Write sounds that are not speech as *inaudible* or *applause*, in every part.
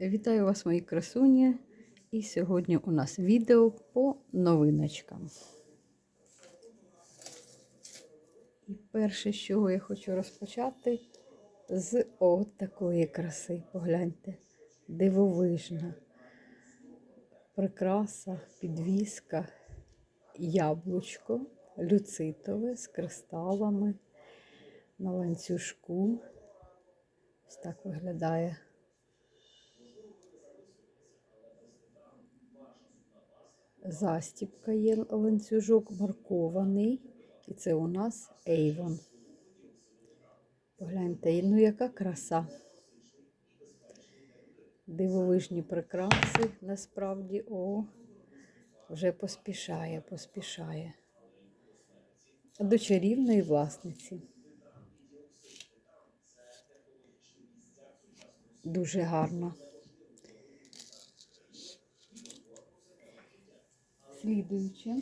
Вітаю вас, мої красуні! І сьогодні у нас відео по новиночкам. І перше, з чого я хочу розпочати, з от такої краси. Погляньте, дивовижна, прикраса, підвіска, яблучко, люцитове з кристалами на ланцюжку. Ось так виглядає. Застіпка є ланцюжок маркований. І це у нас Avon. Погляньте, ну яка краса. Дивовижні прикраси насправді о, вже поспішає, поспішає. До чарівної власниці. Дуже гарно. Слідуюче.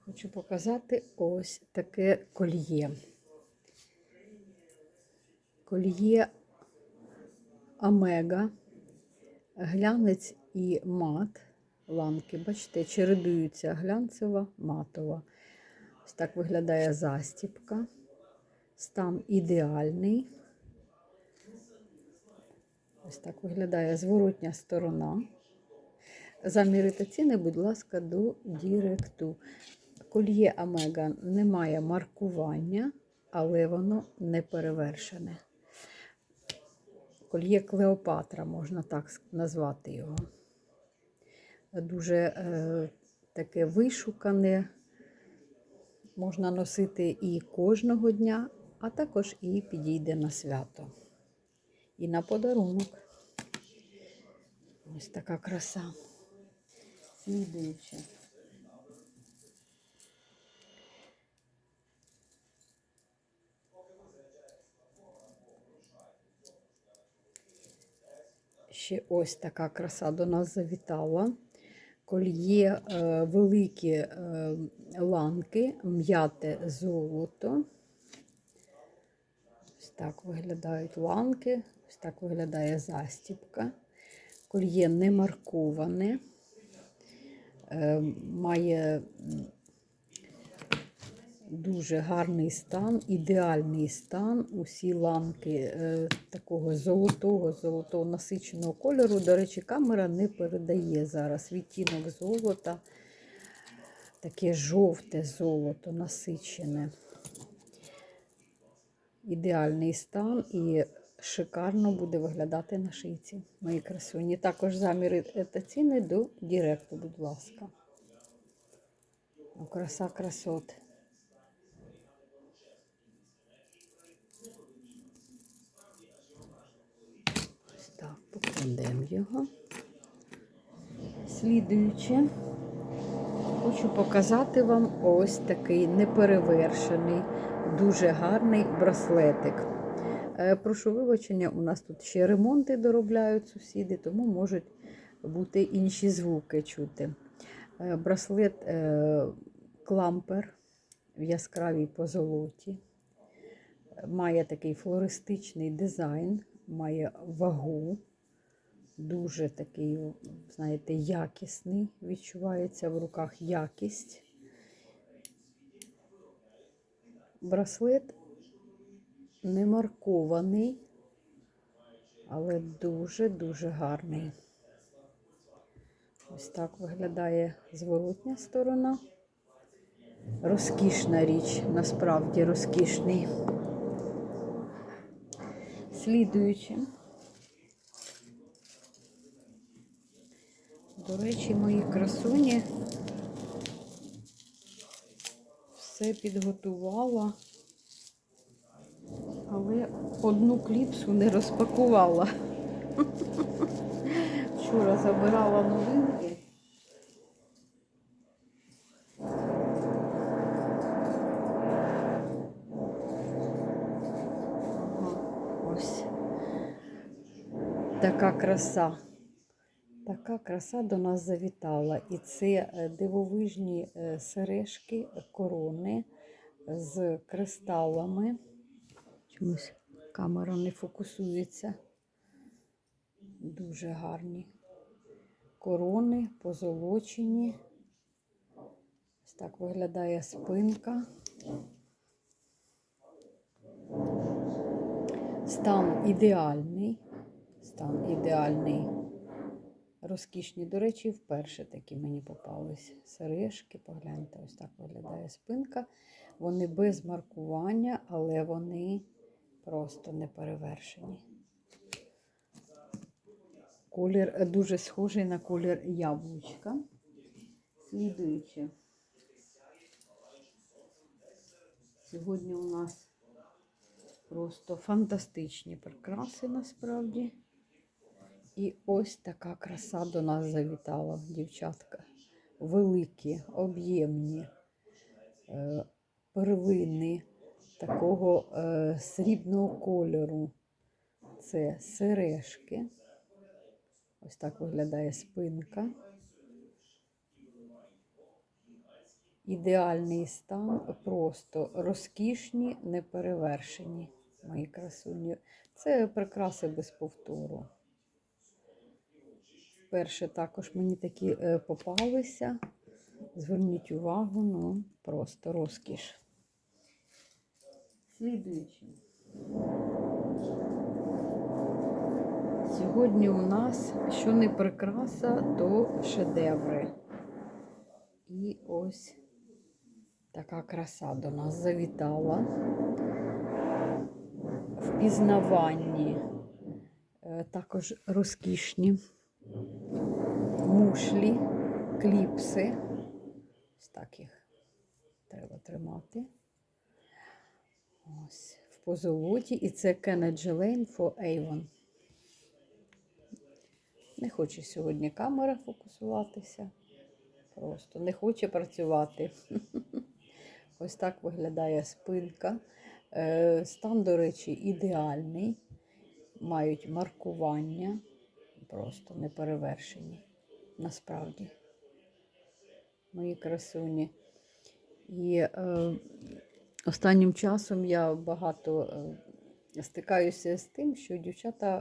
Хочу показати ось таке кольє. Кольє Омега, глянець і мат ламки. Бачите, чередуються глянцева, матова. Ось так виглядає застіпка. Стан ідеальний. Ось так виглядає зворотня сторона. Замірити ціни, будь ласка, до Діректу. Кольє Омега не має маркування, але воно не перевершене. Кольє Клеопатра, можна так назвати його. Дуже е, таке вишукане. Можна носити і кожного дня, а також і підійде на свято. І на подарунок. Ось така краса. Слідуюча. Ще ось така краса до нас завітала. Кольє е, великі е, ланки, м'яте золото. Так виглядають ланки, ось так виглядає застіпка. Кольє не марковане, е, має дуже гарний стан, ідеальний стан. Усі ланки е, такого золотого, золотого насиченого кольору. До речі, камера не передає зараз відтінок золота, таке жовте золото насичене. Ідеальний стан і шикарно буде виглядати на шийці. Мої красуні. Також заміри та ціни до Діректу, будь ласка. Краса красот. Ось так, покладемо його. Слідуюче, хочу показати вам ось такий неперевершений, дуже гарний браслетик. Е, Прошу вибачення, у нас тут ще ремонти доробляють сусіди, тому можуть бути інші звуки чути. Е, Браслет е, клампер в яскравій позолоті. Має такий флористичний дизайн, має вагу, дуже такий, знаєте, якісний, відчувається в руках якість. Браслет не маркований, але дуже-дуже гарний. Ось так виглядає зворотня сторона. Розкішна річ, насправді розкішний. Слідуючи. До речі, мої красуні все підготувала, але одну кліпсу не розпакувала. Вчора забирала новинки. Ось така краса. Така краса до нас завітала. І це е, дивовижні е, сережки, корони з кристалами. Чомусь камера не фокусується. Дуже гарні. Корони позолочені. Ось так виглядає спинка. Стан ідеальний. Стан ідеальний. Розкішні, до речі, вперше такі мені попались сережки. Погляньте, ось так виглядає спинка. Вони без маркування, але вони просто не перевершені. Колір е, дуже схожий на колір яблучка. Слідуючи. Сьогодні у нас просто фантастичні прикраси насправді. І ось така краса до нас завітала, дівчатка. Великі, об'ємні е, перлини такого е, срібного кольору. Це сережки. Ось так виглядає спинка. Ідеальний стан, просто розкішні, неперевершені, мої красуні. Це прикраси без повтору. Вперше також мені такі е, попалися. Зверніть увагу, ну просто розкіш. Слідуючи. Сьогодні у нас, що не прикраса, то шедеври. І ось така краса до нас завітала. Впізнаванні е, також розкішні мушлі, кліпси. Ось так їх треба тримати. Ось в позолоті. І це Kenneth Lane for Avon. Не хоче сьогодні камера фокусуватися. Просто не хоче працювати. *laughs* Ось так виглядає спинка. Е, Стан, до речі, ідеальний. Мають маркування, просто неперевершені. Насправді, мої красуні. І е, останнім часом я багато е, стикаюся з тим, що дівчата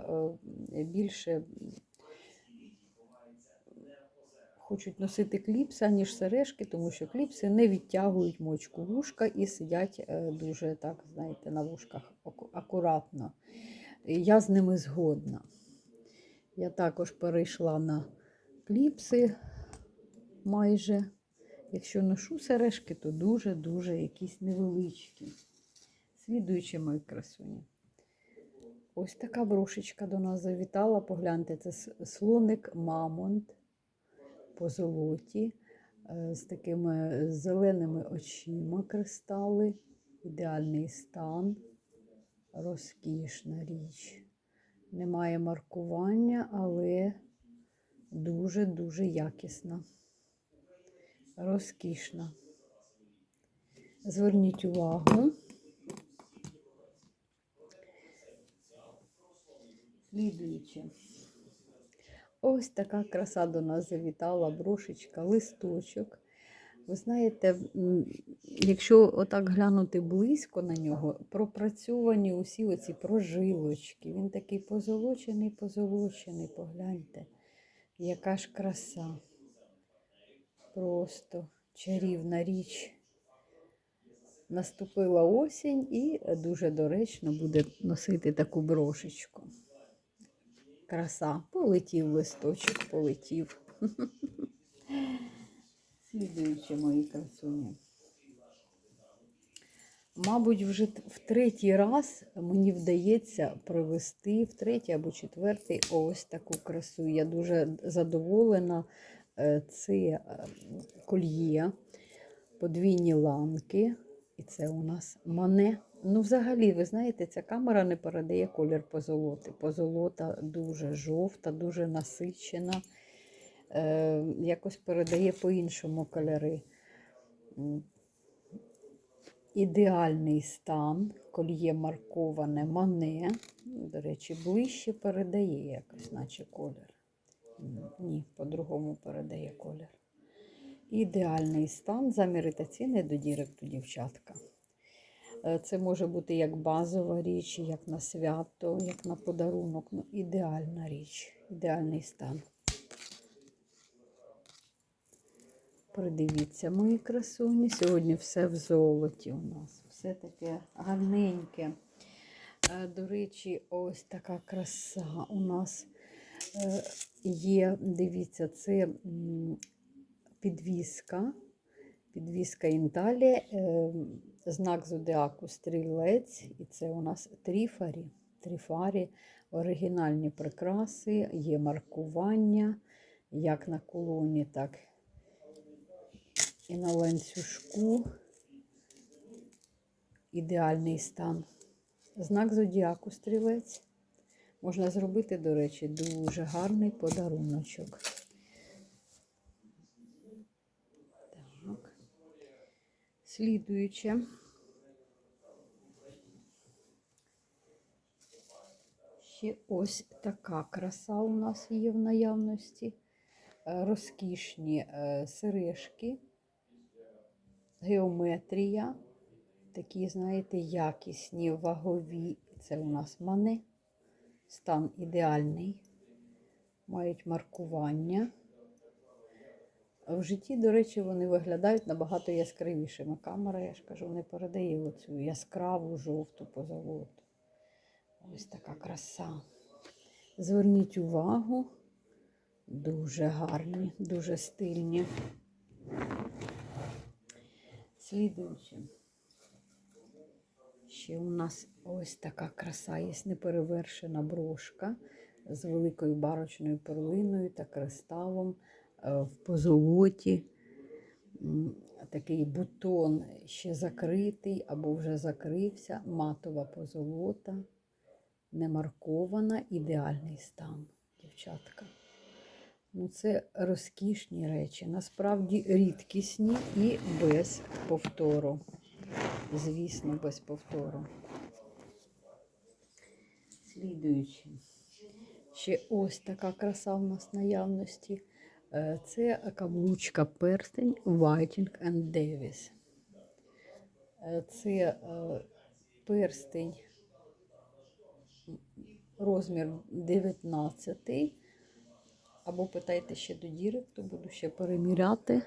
е, більше хочуть носити кліпси, аніж сережки, тому що кліпси не відтягують мочку вушка і сидять е, дуже, так, знаєте, на вушках акуратно. Я з ними згодна. Я також перейшла на кліпси майже. Якщо ношу сережки, то дуже-дуже якісь невеличкі. Слідуючи мої красуні. Ось така брошечка до нас завітала. Погляньте, це слоник Мамонт по золоті, е, з такими зеленими очима кристали, ідеальний стан, розкішна річ. Немає маркування, але дуже-дуже якісна, розкішна. Зверніть увагу. Слідуючи. Ось така краса до нас завітала, брошечка, листочок. Ви знаєте, якщо отак глянути близько на нього, пропрацьовані усі оці прожилочки. Він такий позолочений, позолочений, погляньте. Яка ж краса. Просто чарівна річ. Наступила осінь і дуже доречно буде носити таку брошечку. Краса. Полетів листочок, полетів. *laughs* Слідуючи мої красуні. Мабуть, вже в третій раз мені вдається привести в третій або четвертий ось таку красу. Я дуже задоволена. Е, Це е, кольє, подвійні ланки. І це у нас мане. Ну, взагалі, ви знаєте, ця камера не передає колір позолоти. Позолота дуже жовта, дуже насичена. Е, якось передає по-іншому кольори. Ідеальний стан, кольє марковане мане. До речі, ближче передає якось, наче колір. Ні, по-другому передає колір. Ідеальний стан, заміри та ціни до діректу, дівчатка. Е, Це може бути як базова річ, як на свято, як на подарунок. Ну, ідеальна річ, ідеальний стан. Придивіться, мої красуні. Сьогодні все в золоті у нас. Все таке гарненьке. Е, До речі, ось така краса у нас е, є. Дивіться, це підвіска. Підвіска Інталі, е, знак зодіаку стрілець, і це у нас тріфарі. Тріфарі, оригінальні прикраси, є маркування, як на колоні, так і на ланцюжку. Ідеальний стан. Знак зодіаку стрілець. Можна зробити, до речі, дуже гарний подаруночок. Так. Слідуюче. Ще ось така краса у нас є в наявності. Е, Розкішні е, сережки, геометрія, такі, знаєте, якісні, вагові. Це у нас мане. Стан ідеальний. Мають маркування. В житті, до речі, вони виглядають набагато яскравішими. Камера, я ж кажу, не передає оцю яскраву жовту позолоту. Ось така краса. Зверніть увагу, дуже гарні, дуже стильні. Слідуючи. Ще у нас ось така краса, є неперевершена брошка з великою барочною перлиною та кристалом е, в позолоті. Такий бутон ще закритий або вже закрився, матова позолота, не маркована, ідеальний стан, дівчатка. Ну, це розкішні речі, насправді рідкісні і без повтору. Звісно, без повтору. Слідуючи. Ще ось така краса в нас наявності. Е, Це каблучка перстень Whiting and Davis. Е, Це е, перстень розмір 19. Або питайте ще до діректу, буду ще переміряти.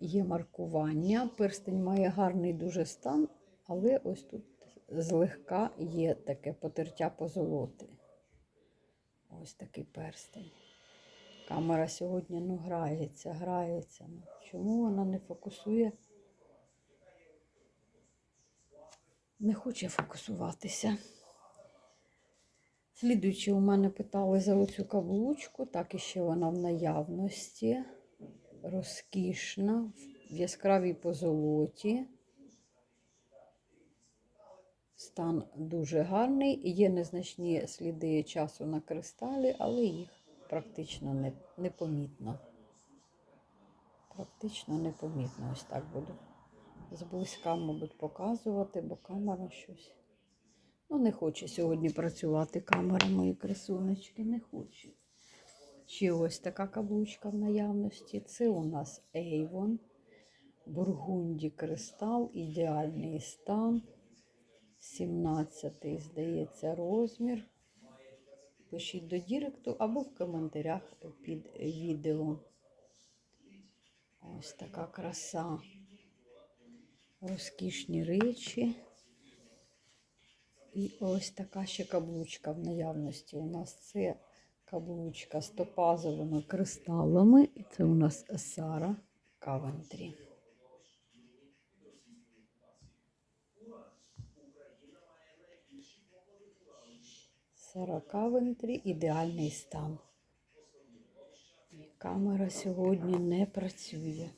Є маркування. Перстень має гарний дуже стан, але ось тут злегка є таке потертя позолоти. Ось такий перстень. Камера сьогодні ну, грається, грається. Ну, чому вона не фокусує? Не хоче фокусуватися. Слідуючи, у мене питали за оцю каблучку, так і ще вона в наявності. Розкішна, в яскравій позолоті. Стан дуже гарний. Є незначні сліди часу на кристалі, але їх практично не, непомітно. Практично непомітно. Ось так буду зблизька, мабуть, показувати, бо камера щось. Ну, не хоче сьогодні працювати камера, мої красунечки, не хоче. Ще ось така каблучка в наявності. Це у нас Avon. Бургунді кристал, ідеальний стан. 17-й, здається, розмір. Пишіть до Діректу або в коментарях під відео. Ось така краса. Розкішні речі. І ось така ще каблучка в наявності. У нас це каблучка з топазовими кристалами. І це у нас Сара Кавентрі. Сара Кавентрі ідеальний стан. Камера сьогодні не працює.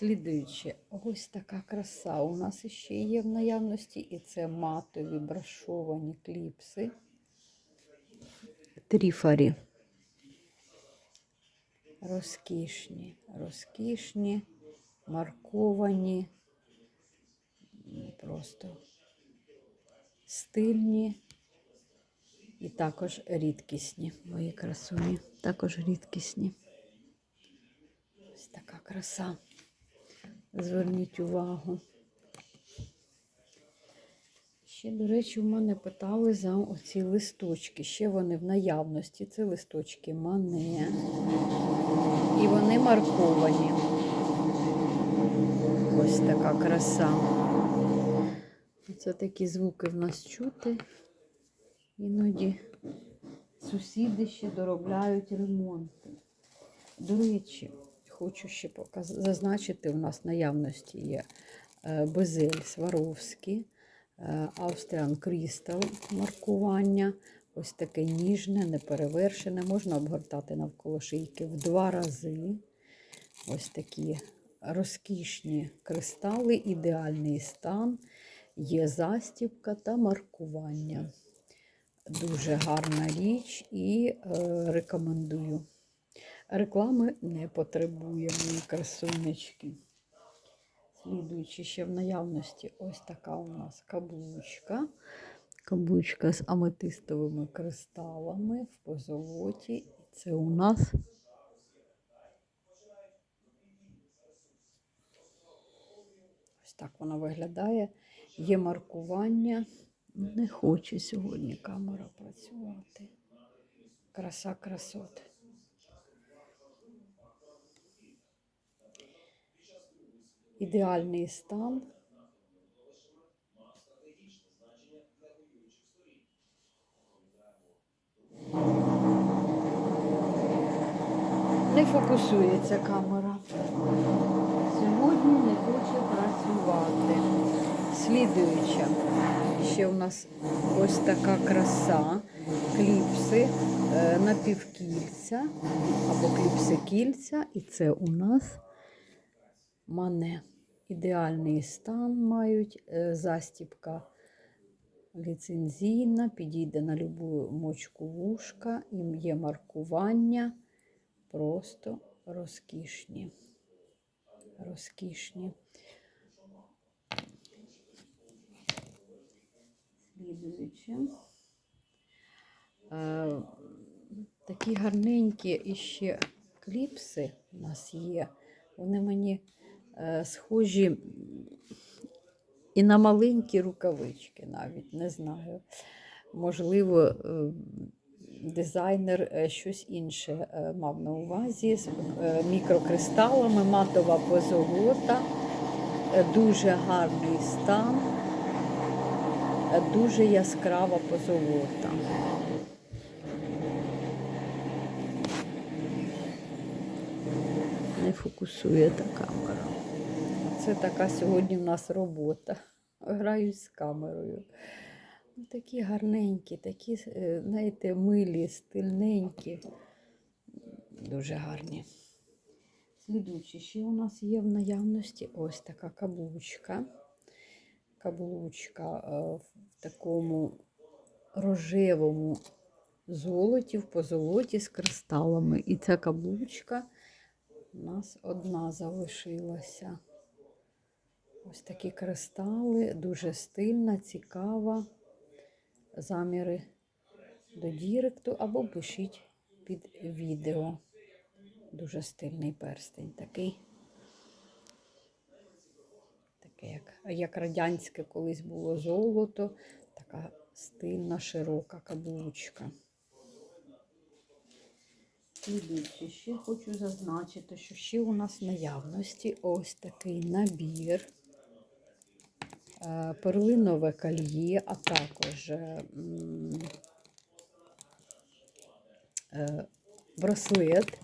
Слідуючи, ось така краса у нас ще є в наявності, і це матові брашовані кліпси. Тріфарі. Розкішні, розкішні, марковані, просто стильні і також рідкісні, мої красуні, також рідкісні. Ось така краса. Зверніть увагу. Ще, до речі, в мене питали за оці листочки. Ще вони в наявності. Це листочки мане. І вони марковані. Ось така краса. Це такі звуки в нас чути. Іноді сусіди ще доробляють ремонти. До речі, хочу ще показ... зазначити, у нас наявності є е, Безель Сваровський, е, Австріан Крістал маркування. Ось таке ніжне, неперевершене. Можна обгортати навколо шийки в два рази. Ось такі розкішні кристали, ідеальний стан, є застібка та маркування. Дуже гарна річ і е, рекомендую. Реклами не потребує, мої красунечки. Слідуючи ще в наявності, ось така у нас каблучка. Каблучка з аметистовими кристалами в позолоті. І це у нас ось так вона виглядає. Є маркування. Не хоче сьогодні камера працювати. Краса красот. Ідеальний стан. Не фокусується камера. Сьогодні не хоче працювати. Слідуюча. Ще у нас ось така краса. Кліпси е, напівкільця або кліпси кільця. І це у нас мане. Ідеальний стан мають. е, Застібка ліцензійна, підійде на любу мочку вушка, їм є маркування. Просто розкішні. Розкішні. Слідуючи. Е, такі гарненькі іще кліпси у нас є. Вони мені схожі і на маленькі рукавички навіть, не знаю. Можливо, е, дизайнер е, щось інше е, мав на увазі з е, мікрокристалами, матова позолота, е, дуже гарний стан, е, дуже яскрава позолота. Не фокусує та камера. Це така сьогодні в нас робота. Граюсь з камерою. Ну, Такі гарненькі, такі, е, знаєте, милі, стильненькі. Дуже гарні. Слідуючи, ще у нас є в наявності ось така каблучка. Каблучка е, в такому рожевому золоті, в позолоті з кристалами. І ця каблучка у нас одна залишилася. Ось такі кристали, дуже стильна, цікава. Заміри до Діректу або пишіть під відео. Дуже стильний перстень такий. Таке, як, як радянське колись було золото, така стильна, широка каблучка. Слідуючи, ще хочу зазначити, що ще у нас в наявності ось такий набір, перлинове кольє, а також е, е, браслет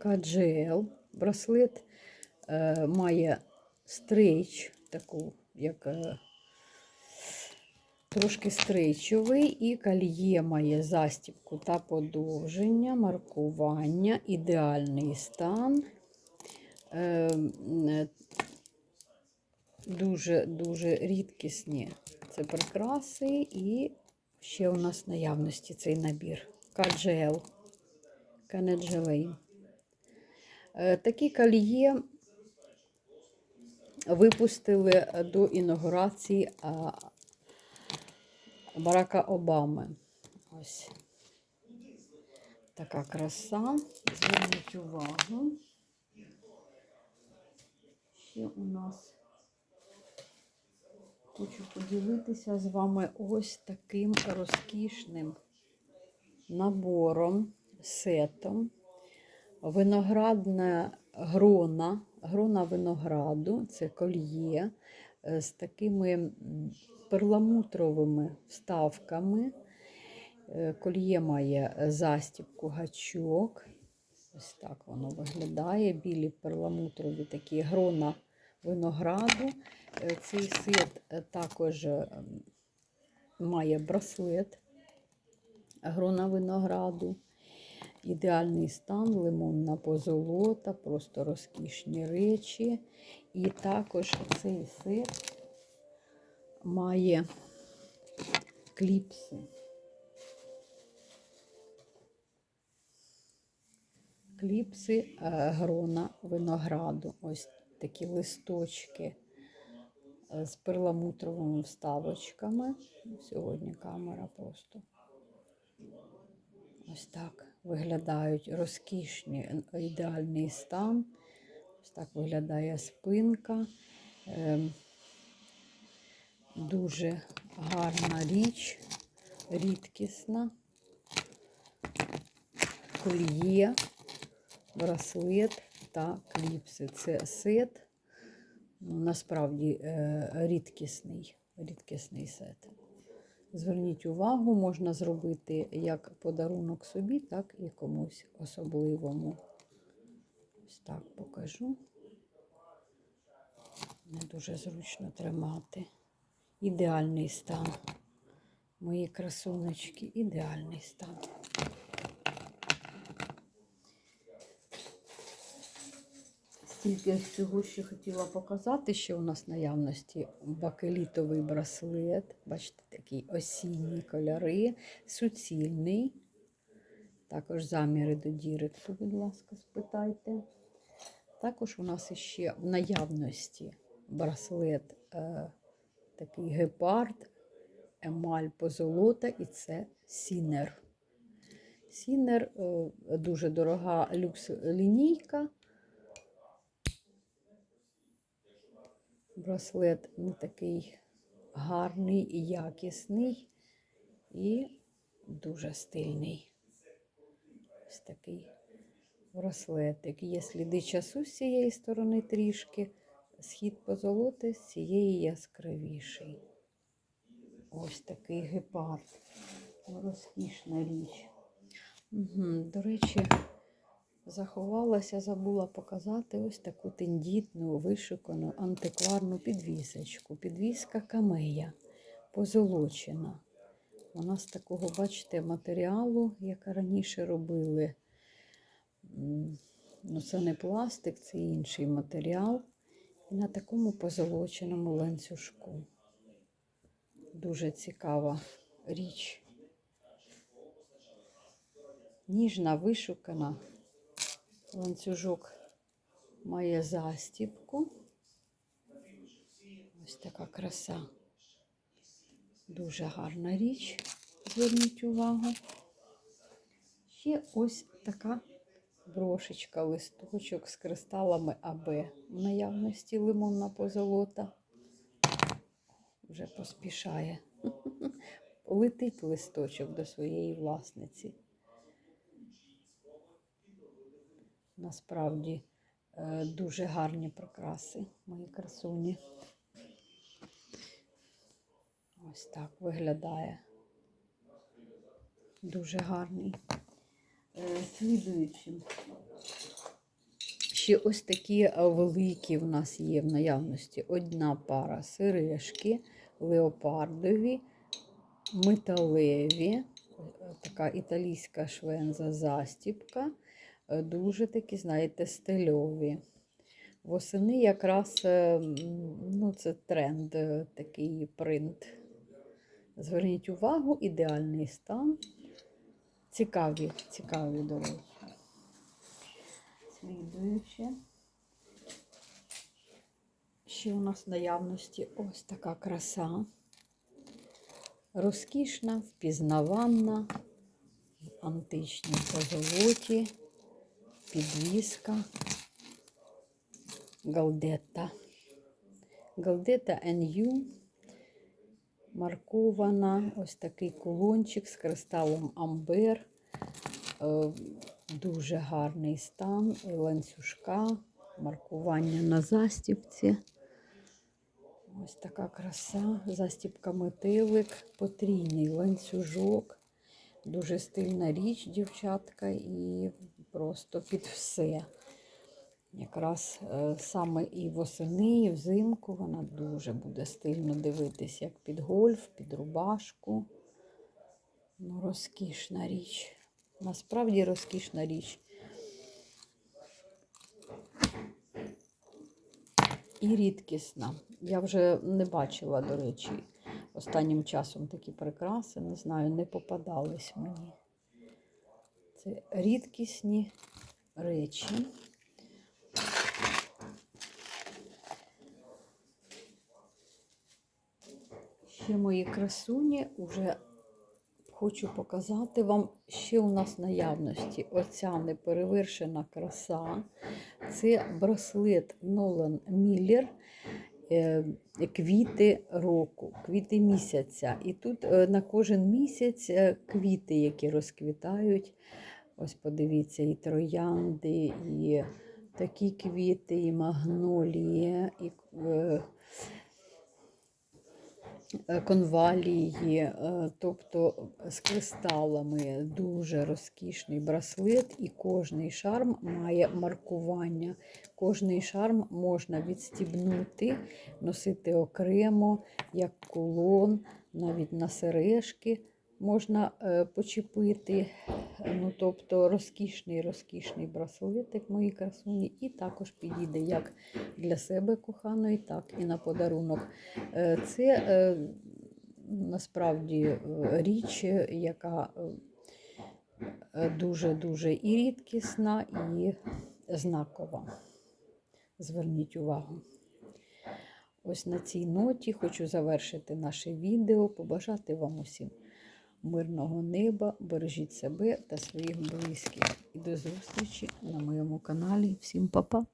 KGL. Браслет е, має стрейч, таку, як е, трошки стрейчовий, і кольє має застібку та подовження, маркування, ідеальний стан. Е, м, Дуже дуже рідкісні це прикраси, і ще у нас наявності цей набір. KGL. Канеджелей. Такі кольє випустили до інаугурації Барака Обами. Ось така краса. Зверніть увагу. ще у нас хочу поділитися з вами ось таким розкішним набором, сетом. Виноградна грона, грона винограду, це кольє е, з такими перламутровими вставками. Е, Кольє має застібку гачок. Ось так воно виглядає. Білі перламутрові такі грона винограду. Е, Цей сет також е, має браслет грона винограду. Ідеальний стан, лимонна позолота, просто розкішні речі. І також цей сет має кліпси. Кліпси е, грона винограду. Ось такі листочки з перламутровими вставочками. Сьогодні камера просто ось так виглядають розкішні, е, ідеальний стан. Ось так виглядає спинка. Ем, Дуже гарна річ, рідкісна. Кольє, браслет та кліпси. Це сет, ну, насправді е, рідкісний, рідкісний сет. Зверніть увагу, можна зробити як подарунок собі, так і комусь особливому. Ось так покажу. Не дуже зручно тримати. Ідеальний стан. Мої красунечки, ідеальний стан. Стільки всього ще хотіла показати, що у нас наявності бакелітовий браслет. Бачите, такі осінні кольори, суцільний. Також заміри до діректу, будь ласка, спитайте. Також у нас ще в наявності браслет е, такий гепард, емаль позолота і це сінер. Сінер е, дуже дорога люкс лінійка. Браслет не такий гарний і якісний і дуже стильний. Ось такий браслетик. Є сліди часу з цієї сторони трішки, схід позолоти з цієї яскравіший. Ось такий гепард. Розкішна річ. Угу. До речі, заховалася, забула показати ось таку тендітну, вишукану антикварну підвісочку. Підвіска камея, позолочена. Вона з такого, бачите, матеріалу, як раніше робили. Ну, це не пластик, це інший матеріал. І на такому позолоченому ланцюжку. Дуже цікава річ. Ніжна, вишукана. Ланцюжок має застіпку. Ось така краса. Дуже гарна річ. Зверніть увагу. Ще ось така брошечка, листочок з кристалами АБ. В наявності лимонна позолота. Вже поспішає. *laughs* Летить листочок до своєї власниці. Насправді е, дуже гарні прикраси, мої красуні. Ось так виглядає. Дуже гарний. Е, Слідуючим. Ще ось такі е, великі в нас є в наявності. Одна пара сережки, леопардові, металеві, така італійська швенза застіпка. Е, Дуже такі, знаєте, стильові. Восени якраз е, ну, це тренд, е, такий принт. Зверніть увагу, ідеальний стан. Цікаві, цікаві, до речі. Слідуюче. Ще у нас в наявності ось така краса. Розкішна, впізнаванна, в античній позолоті, підвіска, галдетта. Галдета NU маркована. Ось такий кулончик з кристалом Амбер. Е, Дуже гарний стан, і ланцюжка, маркування на застіпці. Ось така краса. Застіпка метелик, потрійний ланцюжок. Дуже стильна річ, дівчатка, і просто під все. Якраз е, саме і восени, і взимку вона дуже буде стильно дивитись, як під гольф, під рубашку. Ну, розкішна річ. Насправді розкішна річ. І рідкісна. Я вже не бачила, до речі, останнім часом такі прикраси, не знаю, не попадались мені. Це рідкісні речі. Ще мої красуні вже хочу показати вам, ще у нас наявності оця неперевершена краса. Це браслет Нолан Міллер. Квіти року, квіти місяця. І тут е, на кожен місяць е, квіти, які розквітають. Ось подивіться, і троянди, і такі квіти, і магнолії, і е, е, конвалії, е, тобто з кристалами дуже розкішний браслет, і кожний шарм має маркування. Кожний шарм можна відстібнути, носити окремо, як кулон, навіть на сережки можна е, почепити. Ну, тобто розкішний, розкішний браслетик мої красуні, і також підійде як для себе коханої, так і на подарунок. Е, Це е, насправді е, річ, яка е, дуже-дуже і рідкісна, і знакова. Зверніть увагу. Ось на цій ноті хочу завершити наше відео, побажати вам усім мирного неба, бережіть себе та своїх близьких. І до зустрічі на моєму каналі. Всім па-па!